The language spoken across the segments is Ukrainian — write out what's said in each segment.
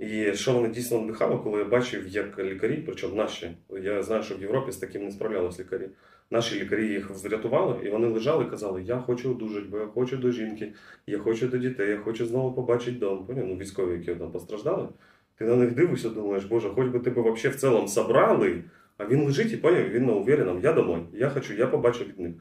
І що мене дійсно надихало, коли я бачив, як лікарі, причому наші, я знаю, що в Європі з таким не справлялись лікарі. Наші лікарі їх врятували, і вони лежали і казали: Я хочу одужати, бо я хочу до жінки, я хочу до дітей, я хочу знову побачити дом. Поняв? Ну, військові, які там постраждали. Ти на них дивишся, думаєш, Боже, хоч би тебе взагалі в цілому собрали, а він лежить і поняв, він на увереному, я домой, я хочу, я побачу від них.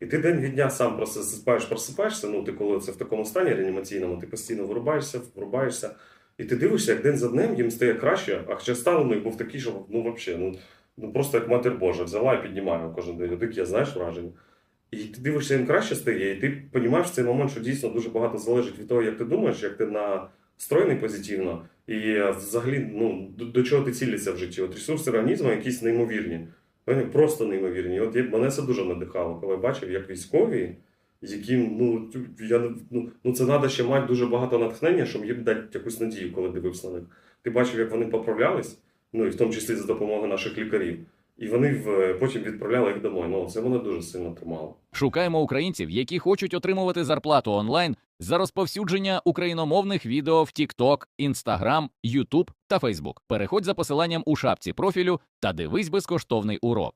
І ти день від дня сам просто засипаєш, просипаєшся, ну ти коли це в такому стані реанімаційному, ти постійно вирубаєшся, врубаєшся, і ти дивишся, як день за днем їм стає краще, а хоча стан у них був такий, що ну взагалі, ну, ну просто як матір Божа, взяла і піднімає кожен день. Таке, знаєш, враження. І ти дивишся, їм краще стає, і ти розумієш в цей момент, що дійсно дуже багато залежить від того, як ти думаєш, як ти настроєний позитивно, і е, взагалі ну, до, до чого ти цілишся в житті. От ресурси організму якісь неймовірні. Вони Просто неймовірні. От мене це дуже надихало, коли я бачив, як військові, яким ну, я, ну, ну це треба ще мати дуже багато натхнення, щоб їм дати якусь надію, коли дивився на них. Ти бачив, як вони поправлялись, ну і в тому числі за допомогою наших лікарів. І вони в, потім відправляли їх домой. Ну, це мене дуже сильно тримало. Шукаємо українців, які хочуть отримувати зарплату онлайн за розповсюдження україномовних відео в TikTok, Instagram, YouTube та Facebook. Переходь за посиланням у шапці профілю та дивись безкоштовний урок.